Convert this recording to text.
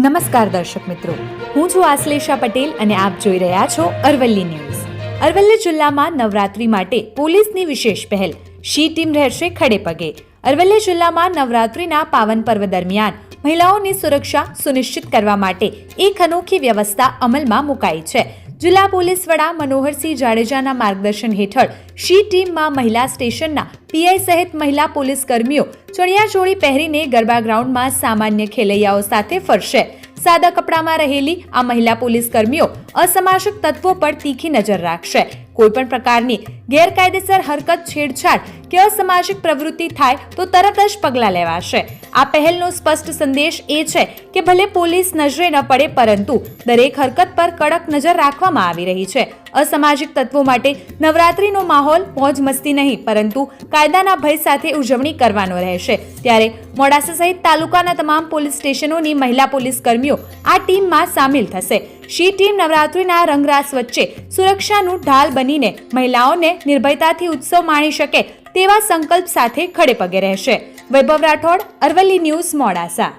નમસ્કાર દર્શક મિત્રો. હું છું આશ્લેષા પટેલ અને આપ જોઈ રહ્યા છો અરવલ્લી ન્યૂઝ. અરવલ્લી જિલ્લામાં નવરાત્રી માટે પોલીસની વિશેષ પહેલ. શી ટીમ રહેશે ખડે પગે. અરવલ્લી જિલ્લામાં નવરાત્રીના પાવન પર્વ દરમિયાન મહિલાઓની સુરક્ષા સુનિશ્ચિત કરવા માટે એક અનોખી વ્યવસ્થા અમલમાં મુકાઈ છે. જિલ્લા પોલીસ વડા મનોહરસિંહ જાડેજાના માર્ગદર્શન હેઠળ શી ટીમમાં મહિલા સ્ટેશનના પીઆઈ સહિત મહિલા પોલીસ કર્મીઓ ચણિયાચોળી પહેરીને ગરબા ગ્રાઉન્ડમાં સામાન્ય ખેલૈયાઓ સાથે ફરશે. સાદા કપડામાં રહેલી આ મહિલા પોલીસ કર્મીઓ અસામાજિક તત્વો પર તીખી નજર રાખશે. કોઈપણ પ્રકારની ગેરકાયદેસર હરકત, છેડછાડ કે અસામાજિક પ્રવૃત્તિ થાય તો તરત જ પગલાં લેવાશે. આ પહેલનો સ્પષ્ટ સંદેશ એ છે કે ભલે પોલીસ નજરે ન પડે, પરંતુ દરેક હરકત પર કડક નજર રાખવામાં આવી રહી છે. અસામાજિક તત્વો માટે નવરાત્રીનો માહોલ મોજ મસ્તી નહીં, પરંતુ કાયદાના ભય સાથે ઉજવણી કરવાનો રહેશે. ત્યારે મોડાસા સહિત તાલુકાના તમામ પોલીસ સ્ટેશનોની મહિલા પોલીસ કર્મીઓ આ ટીમમાં સામેલ થશે. શી ટીમ નવરાત્રિના રંગરાસ વચ્ચે સુરક્ષાનું ઢાલ બનીને મહિલાઓને નિર્ભયતાથી ઉત્સવ માણી શકે તેવા સંકલ્પ સાથે ખડે પગે રહેશે. વૈભવ રાઠોડ, અરવલ્લી ન્યૂઝ, મોડાસા.